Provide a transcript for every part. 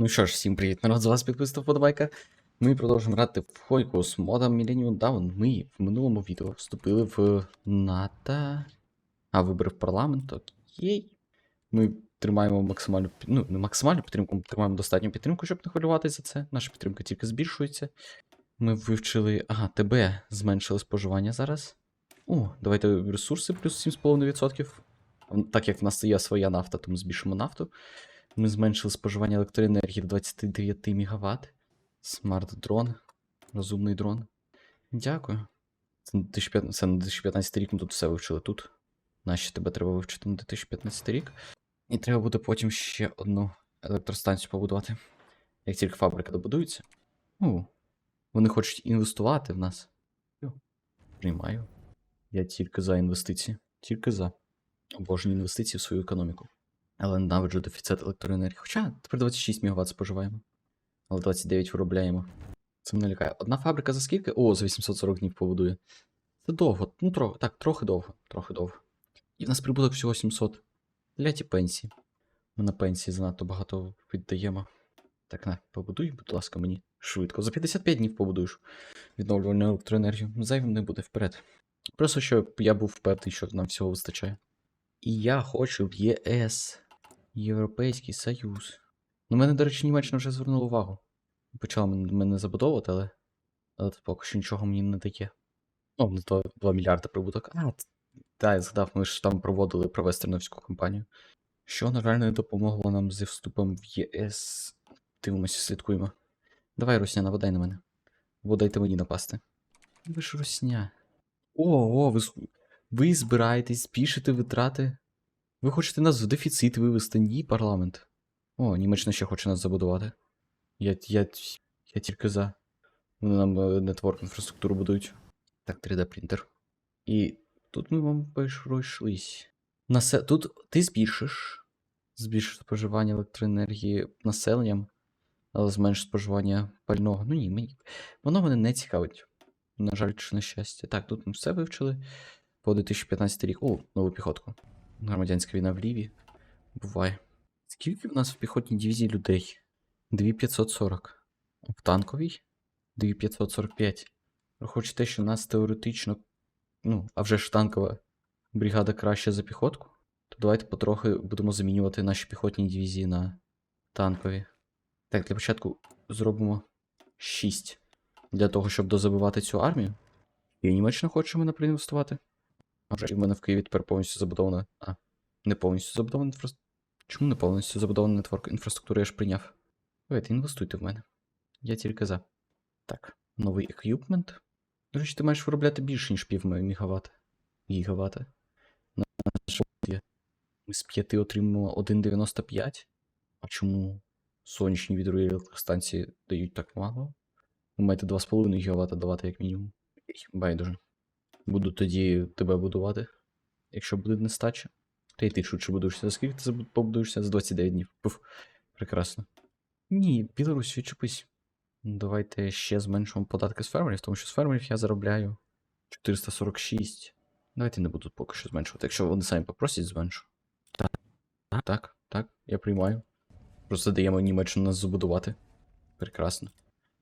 Ну що ж, всім привіт, народ, з вас підписав подобайка. Ми продовжуємо грати в Хойку з модом Millennium Dawn. Ми в минулому відео вступили в НАТО. А, вибори в парламент, окей. Ми тримаємо максимальну, ну, не максимальну підтримку, ми тримаємо достатню підтримку, щоб не хвилюватися це. Наша підтримка тільки збільшується. Ми вивчили. Ага, ТБ зменшили споживання зараз. О, давайте ресурси плюс 7,5%. Так як в нас є своя нафта, то ми збільшимо нафту. Ми зменшили споживання електроенергії до 29 МВт. Смарт-дрон. Розумний дрон. Дякую. Це на 2015, це на 2015 рік ми тут все вивчили тут. Наші тебе треба вивчити на 2015 рік. І треба буде потім ще одну електростанцію побудувати. Як тільки фабрика добудується. О, вони хочуть інвестувати в нас. Приймаю. Я тільки за інвестиції. Тільки за. Обожнюю інвестиції в свою економіку. Але ненавиджу дефіцит електроенергії. Хоча тепер 26 МВт споживаємо. Але 29 виробляємо. Це мене лякає. Одна фабрика за скільки? О, за 840 днів побудує. Це довго. Ну, трохи, так, трохи довго. Трохи довго. І в нас прибуток всього 700. Ляті пенсії. Ми на пенсії занадто багато віддаємо. Так, на, побудуй, будь ласка, мені. Швидко. За 55 днів побудуєш відновлювальну електроенергію. Зайвим не буде вперед. Просто щоб я був впевнений, що нам всього вистачає. І я хочу в ЄС. Європейський Союз. Ну, мене, до речі, Німеччина вже звернула увагу. Почала мене забудовувати, але. Але це поки що нічого мені не дає. О, 2, 2 мільярди прибуток. А, т- та, я згадав, ми ж там проводили провестерновську кампанію. Що, на жаль, не допомогло нам зі вступом в ЄС. Дивимося, слідкуємо. Давай, Русня, наводай на мене. Або дайте мені напасти. Ви ж Русня. О, о, ви, ви збираєтесь збільшити витрати. Ви хочете нас в дефіцит вивести, ні, парламент. О, Німеччина ще хоче нас забудувати. Я, я, я тільки за. Вони нам е, нетворк інфраструктуру будують. Так, 3D принтер. І тут ми вам пройшлись. Насе... Тут ти збільшиш. Збільшиш споживання електроенергії населенням, але зменшиш споживання пального. Ну ні, мені. Воно мене не цікавить. На жаль, чи на щастя. Так, тут ми все вивчили. По 2015 рік. О, нову піхотку. Громадянська війна в Ліві. Буває. Скільки в нас в піхотній дивізії людей? 2540. А В танковій 2545. Враховуючи те, що в нас теоретично. Ну, а вже ж танкова бригада краще за піхотку. То давайте потрохи будемо замінювати наші піхотні дивізії на танкові. Так, для початку зробимо 6. Для того, щоб дозабивати цю армію. І Німеччина хоче мене проінвестувати. А вже в мене в Києві тепер повністю забудована. А, не повністю забудована інфраструктура. Чому не повністю забудована нетворк інфраструктури я ж прийняв? Давайте, інвестуйте в мене. Я тільки за. Так, новий еквіпмент. До речі, ти маєш виробляти більше, ніж пів мегаватт. Гігавата. Ми з 5 отримуємо 1,95. А чому сонячні вітрові електростанції дають так мало? Ви маєте 2,5 гігавата давати як мінімум. Байдуже. Буду тоді тебе будувати. Якщо буде нестача. Та й ти швидше будуєшся. За скільки ти побудуєшся? За 29 днів. Пуф. Прекрасно. Ні, Білорусь, відчепись. Давайте ще зменшимо податки з фермерів, тому що з фермерів я заробляю 446. Давайте не буду поки що зменшувати. Якщо вони самі попросять, зменшу. Так, так, так, я приймаю. Просто даємо Німеччину нас забудувати. Прекрасно.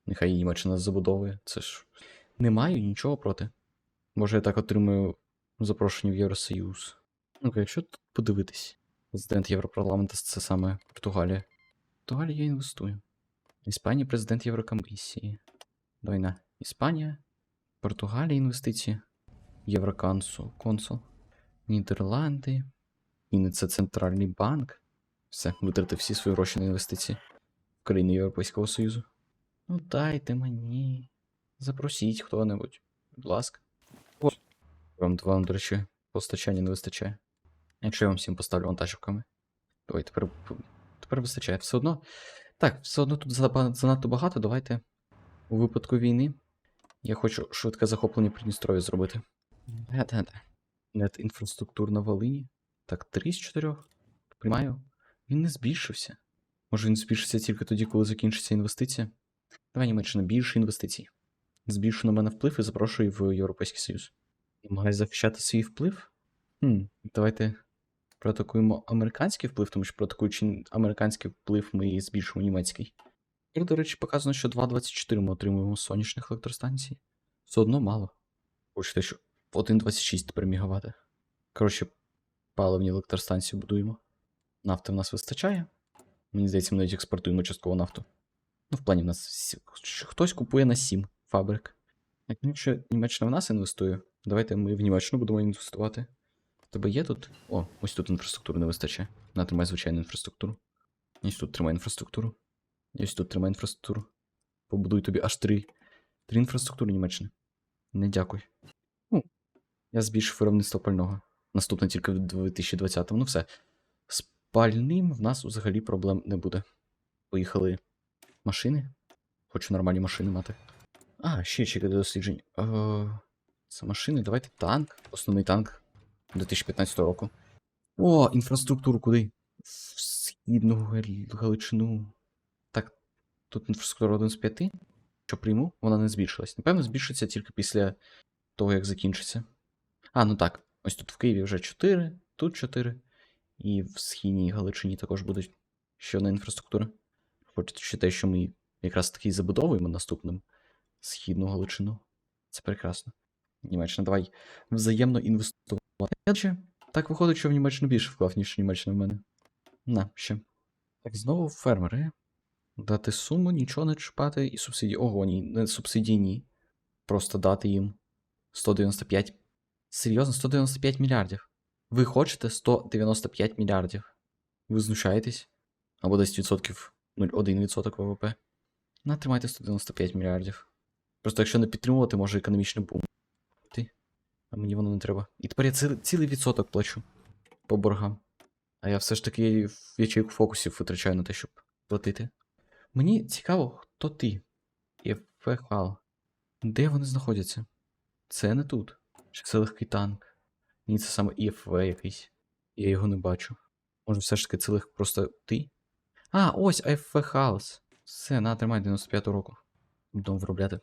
Нехай Німеччина нас забудовує. Це ж. Не маю нічого проти. Може, я так отримую запрошення в Євросоюз. Ну-ка, якщо тут подивитись, президент Європарламенту це саме Португалія. Португалія я інвестую. Іспанія президент Єврокомісії. Давай. Іспанія, Португалія інвестиції. Євроконсул. Консул. Нідерланди. І це центральний банк. Все, витратив всі свої гроші на інвестиції в країни Європейського Союзу. Ну дайте мені. Запросіть хто-небудь. Будь ласка. Вам, вам, до речі, постачання не вистачає. Якщо я вам всім поставлю вантажівками. Ой, тепер, тепер вистачає. Все одно. Так, все одно тут занадто багато. Давайте у випадку війни. Я хочу швидке захоплення Придністров'я зробити. Да-да-да. Нет інфраструктур на Волині. Так, 3 з 4. Приймаю. Він не збільшився. Може він збільшиться тільки тоді, коли закінчиться інвестиція? Давай Німеччина більше інвестицій. Збільшу на мене вплив і запрошую в Європейський Союз. Намагаюсь захищати свій вплив? Хм, давайте проатакуємо американський вплив, тому що проатакуючи американський вплив, ми збільшимо німецький. І, до речі, показано, що 2,24 ми отримуємо з сонячних електростанцій. Все одно мало. Хочете, що 1,26 тепер мегаватти. Коротше, паливні електростанції будуємо. Нафти в нас вистачає. Мені здається, ми навіть експортуємо частково нафту. Ну, в плані в нас хтось купує на 7 фабрик. Як ну, якщо Німеччина в нас інвестує, давайте ми в Німеччину будемо інвестувати. Тебе є тут. О, ось тут інфраструктури не вистачає. На, тримай звичайну інфраструктуру. Ось тут тримай інфраструктуру. І ось тут тримай інфраструктуру. Побудуй тобі аж три. Три інфраструктури Німеччини. Не дякую. Ну, я збільшив виробництво пального. Наступне тільки в 2020-му. Ну все. З пальним в нас взагалі проблем не буде. Поїхали машини. Хочу нормальні машини мати. А, ще чекати досліджень. Е, це машини, давайте танк. Основний танк 2015 року. О, інфраструктуру куди? В східну Галичину. Так, тут інфраструктура 1 з 5. Що прийму, вона не збільшилась. Напевно, збільшиться тільки після того, як закінчиться. А, ну так. Ось тут в Києві вже 4, тут 4. І в східній Галичині також буде ще одна інфраструктура. Хочете те, що ми якраз таки забудовуємо наступним східну Галичину. Це прекрасно. Німеччина, давай взаємно інвестувати. Так виходить, що в Німеччину більше вклав, ніж Німеччина в мене. На, ще. Так, знову фермери. Дати суму, нічого не чіпати і субсидії. Ого, ні, не субсидії ні. Просто дати їм 195. Серйозно, 195 мільярдів. Ви хочете 195 мільярдів. Ви знущаєтесь? Або 10%, 0,1% ВВП. Натримайте 195 мільярдів. Просто якщо не підтримувати, може економічний бум. Ти. А мені воно не треба. І тепер я цілий, цілий відсоток плачу по боргам. А я все ж таки ячейку фокусів витрачаю на те, щоб платити. Мені цікаво, хто ти? Єфехал. Де вони знаходяться? Це не тут. Чи це легкий танк? Ні, це саме ІФВ якийсь. Я його не бачу. Може, все ж таки це лег просто ти? А, ось АФВ Хаус. Все, на, тримай 95 року. Будемо виробляти.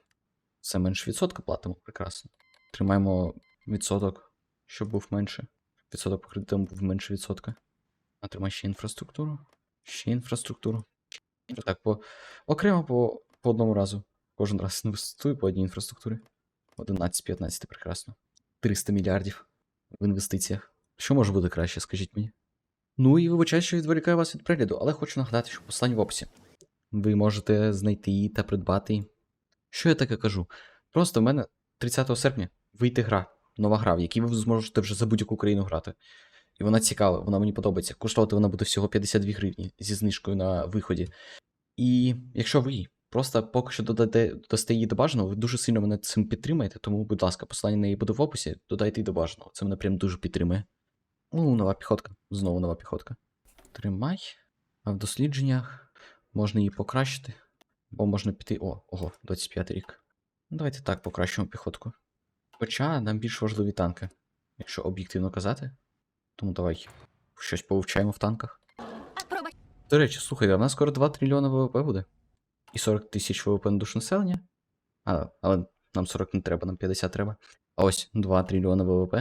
Все менше відсотка платимо, прекрасно. Тримаємо відсоток, щоб був менше. Відсоток по кредитам був менше відсотка. А тримай ще інфраструктуру. Ще інфраструктуру. Так, по... окремо по... по одному разу. Кожен раз інвестую по одній інфраструктурі. 11-15, прекрасно. 300 мільярдів в інвестиціях. Що може бути краще, скажіть мені? Ну і вибачаю, що відволікаю вас від перегляду, але хочу нагадати, що послання в описі. Ви можете знайти та придбати. Що я таке кажу? Просто в мене 30 серпня вийде гра, нова гра, в якій ви зможете вже за будь-яку країну грати. І вона цікава, вона мені подобається. Коштувати вона буде всього 52 гривні зі знижкою на виході. І якщо ви просто поки що додаде, додасте її до бажаного, ви дуже сильно мене цим підтримаєте, тому, будь ласка, посилання на неї буде в описі, додайте її до бажаного. Це мене прям дуже підтримує. Ну, нова піхотка. Знову нова піхотка. Тримай. А в дослідженнях можна її покращити. Бо можна піти. О, ого, 25 рік. Ну, давайте так покращимо піхотку. Хоча нам більш важливі танки, якщо об'єктивно казати. Тому давай щось повивчаємо в танках. До речі, слухайте, а в нас скоро 2 трильйони ВВП буде. І 40 тисяч ВВП на душу населення. А, але нам 40 не треба, нам 50 треба. А ось 2 трильйони ВВП.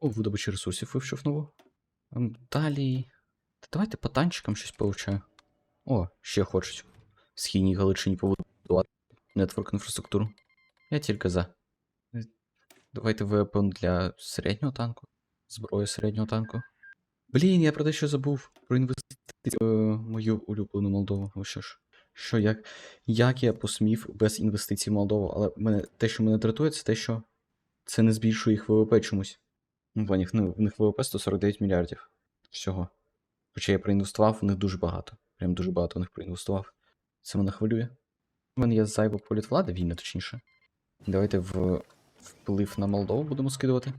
О, видобичі ресурсів вивчив нову. Далі. Та давайте по танчикам щось повчаю. О, ще хочуть. В східній Галичині побудувати нетворк інфраструктуру. Я тільки за. Давайте вепон для середнього танку. Зброї середнього танку. Блін, я про те, що забув. Про інвестиції в мою улюблену Молдову. Ну що ж. Що як? Як я посмів без інвестицій в Молдову? Але мене, те, що мене дратує, це те, що це не збільшує їх ВВП чомусь. Ну, ну, в них ВВП 149 мільярдів. Всього. Хоча я проінвестував, в них дуже багато. Прям дуже багато в них проінвестував. Це мене хвилює. У мене є зайва політвлада, війна точніше. Давайте в вплив на Молдову будемо скидувати.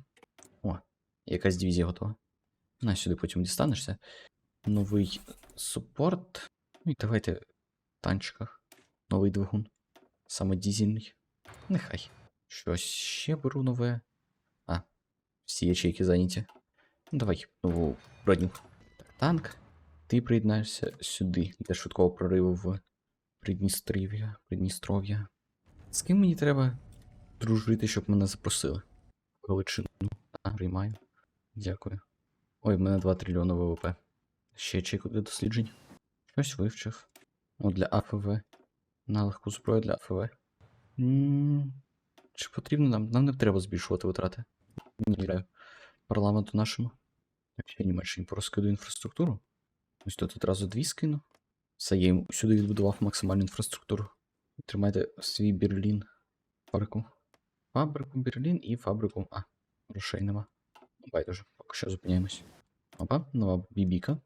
О, якась дивізія готова. На, сюди потім дістанешся. Новий супорт. Ну і давайте в танчиках. Новий двигун. Саме дізельний. Нехай. Щось ще беру нове. А, всі ячейки зайняті. Ну, давай нову броню. Так, танк. Ти приєднаєшся сюди для швидкого прориву в Придністров'я. Придністров'я. З ким мені треба дружити, щоб мене запросили? Галичину. А, приймаю. Дякую. Ой, в мене 2 трильйони ВВП. Ще чеку для досліджень. Щось вивчив. О, для АФВ. На легку зброю для АФВ. м Чи потрібно нам? Нам не треба збільшувати витрати. Довіряю. Парламенту нашому. Ще Німеччині порозкидаю інфраструктуру. Ось тут одразу дві скину. Все, я їм сюди відбудував максимальну інфраструктуру. Тримайте свій Берлін. Фабрику. Фабрику Берлін і фабрику. А, грошей нема. Байдуже, поки що зупиняємось. Опа, нова бібіка.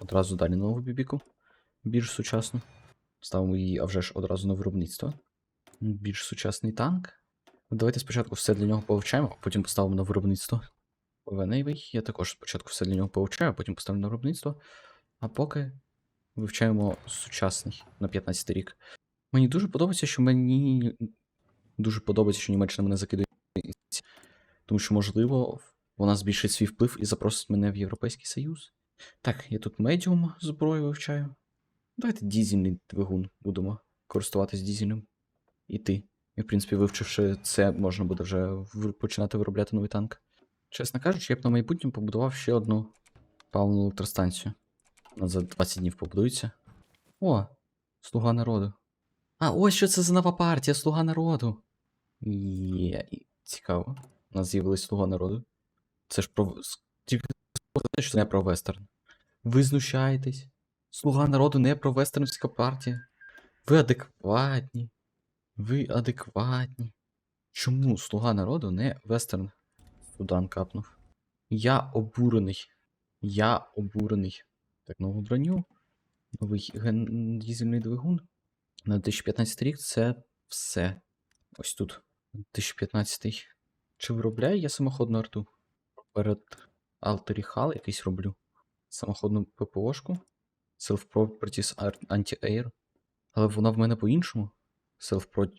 Одразу далі нову бібіку. Більш сучасну. Ставимо її, а вже ж одразу на виробництво. Більш сучасний танк. Давайте спочатку все для нього повивчаємо, а потім поставимо на виробництво. Венейвий. Я також спочатку все для нього повивчаю, а потім поставлю на виробництво. А поки вивчаємо сучасний на 15 рік. Мені дуже подобається, що мені дуже подобається, що Німеччина мене закидає. Тому що, можливо, вона збільшить свій вплив і запросить мене в Європейський Союз. Так, я тут медіум зброю вивчаю. Давайте дізельний двигун будемо користуватись дізельним. І ти. І, в принципі, вивчивши це, можна буде вже починати виробляти новий танк. Чесно кажучи, я б на майбутнє побудував ще одну паливну електростанцію. Вона за 20 днів побудується. О, Слуга народу. А, ось що це за нова партія, Слуга народу. Є, цікаво. У нас з'явилась Слуга народу. Це ж про. Тільки що не про вестерн. Ви знущаєтесь. Слуга народу не про вестернська партія. Ви адекватні. Ви адекватні. Чому слуга народу не вестерн? Судан капнув. Я обурений. Я обурений. Так, нову броню. Новий ген... дізельний двигун. На 2015 рік це все. Ось тут. 2015. Чи виробляю я самоходну арту? Перед Altері Hall якийсь роблю. Самоходну ППОшку. Self-Properties Anti-Air. Але вона в мене по-іншому. Self-Pro...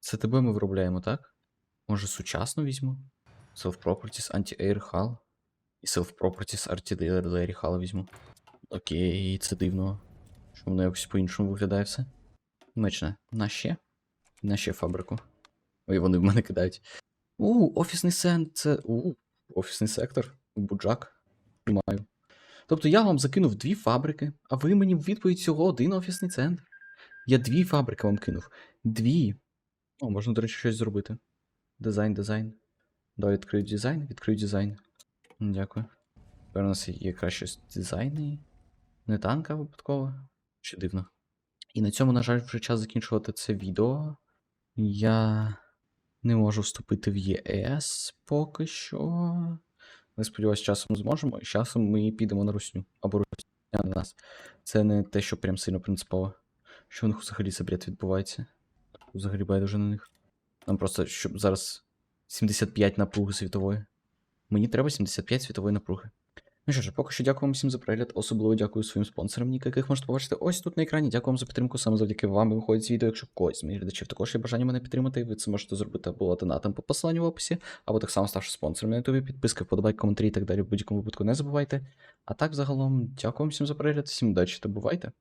Це тебе ми виробляємо, так? Може, сучасну візьму? Self-Properties Anti-Air Hull. І Self-Properties Artillery Hull візьму. Окей, це дивно. Що воно якось по-іншому виглядає все. Мечне, на ще? На ще фабрику. Ой, вони в мене кидають. У, офісний сен, це. У, офісний сектор. Буджак. Приймаю. Тобто я вам закинув дві фабрики, а ви мені в відповідь всього один офісний центр. Я дві фабрики вам кинув. Дві. О, можна, до речі, щось зробити. Дизайн, дизайн. Давай відкрию дизайн, відкрию дизайн. Дякую. Тепер у нас є краще дизайни. Не танка випадково. Чи дивно. І на цьому, на жаль, вже час закінчувати це відео. Я не можу вступити в ЄС поки що. Але сподіваюся, часом зможемо, і часом ми підемо на русню. Або русня на нас. Це не те, що прям сильно принципово. Що в них взагалі за бред відбувається? Взагалі байдуже на них. Нам просто, щоб зараз 75 напруги світової. Мені треба 75 світової напруги. Ну що ж, поки що дякую вам всім за перегляд. Особливо дякую своїм спонсорам, ніка, яких можете побачити ось тут на екрані. Дякую вам за підтримку. Саме завдяки вам виходить відео. Якщо когось з моїх глядачів також є бажання мене підтримати, ви це можете зробити або донатом по посиланню в описі, або так само ставши спонсором на ютубі, підписки, вподобайки, коментарі і так далі. В будь-якому випадку не забувайте. А так, загалом, дякую вам всім за перегляд, всім удачі та бувайте!